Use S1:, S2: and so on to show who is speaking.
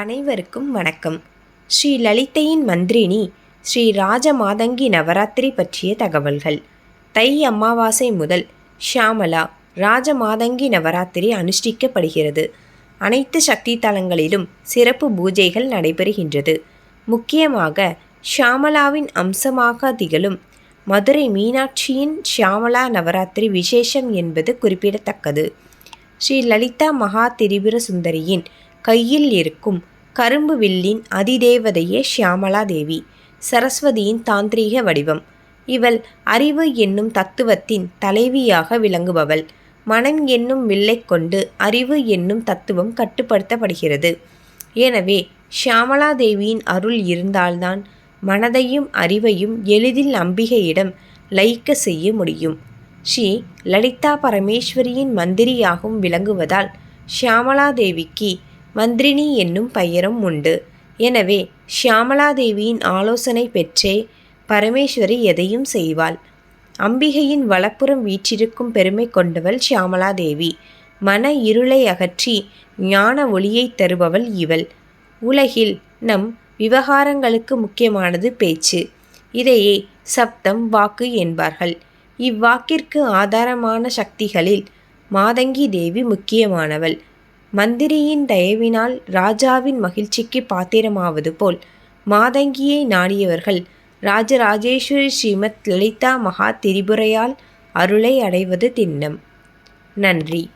S1: அனைவருக்கும் வணக்கம். ஸ்ரீ லலிதையின் மந்திரினி ஸ்ரீ ராஜமாதங்கி நவராத்திரி பற்றிய தகவல்கள். தை அமாவாசை முதல் ஷியாமலா ராஜமாதங்கி நவராத்திரி அனுஷ்டிக்கப்படுகிறது. அனைத்து சக்தி தலங்களிலும் சிறப்பு பூஜைகள் நடைபெறுகின்றது. முக்கியமாக ஷியாமலாவின் அம்சமாக திகழும் மதுரை மீனாட்சியின் ஷியாமலா நவராத்திரி விசேஷம் என்பது குறிப்பிடத்தக்கது. ஸ்ரீ லலிதா மகா திரிபுர சுந்தரியின் கையில் இருக்கும் கரும்பு வில்லின் அதிதேவதையே ஷியாமலா தேவி. சரஸ்வதியின் தாந்திரீக வடிவம். இவள் அறிவு என்னும் தத்துவத்தின் தலைவியாக விளங்குபவள். மனம் என்னும் வில்லைக் கொண்டு அறிவு என்னும் தத்துவம் கட்டுப்படுத்தப்படுகிறது. எனவே ஷியாமலா தேவியின் அருள் இருந்தால்தான் மனதையும் அறிவையும் எளிதில் அம்பிகையிடம் லயிக்க செய்ய முடியும். ஸ்ரீ லலிதா பரமேஸ்வரியின் மந்திரியாகவும் விளங்குவதால் ஷியாமலா தேவிக்கு மந்திரினி என்னும் பெயரும் உண்டு. எனவே ஷியாமலா தேவியின் ஆலோசனை பெற்றே பரமேஸ்வரி எதையும் செய்வாள். அம்பிகையின் வலப்புறம் வீற்றிருக்கும் பெருமை கொண்டவள் ஷியாமலா தேவி மன இருளை அகற்றி ஞான ஒளியைத் தருபவள் இவள். உலகில் நம் விவகாரங்களுக்கு முக்கியமானது பேச்சு. இதையே சப்தம் வாக்கு என்பார்கள். இவ்வாக்கிற்கு ஆதாரமான சக்திகளில் மாதங்கி தேவி முக்கியமானவள். மந்திரியின் தயவினால் ராஜாவின் மகிழ்ச்சிக்கு பாத்திரமாவது போல் மாதங்கியை நாடியவர்கள் ராஜராஜேஸ்வரி ஸ்ரீமத் லலிதா மகா திரிபுரையால் அருளை அடைவது திண்ணம். நன்றி.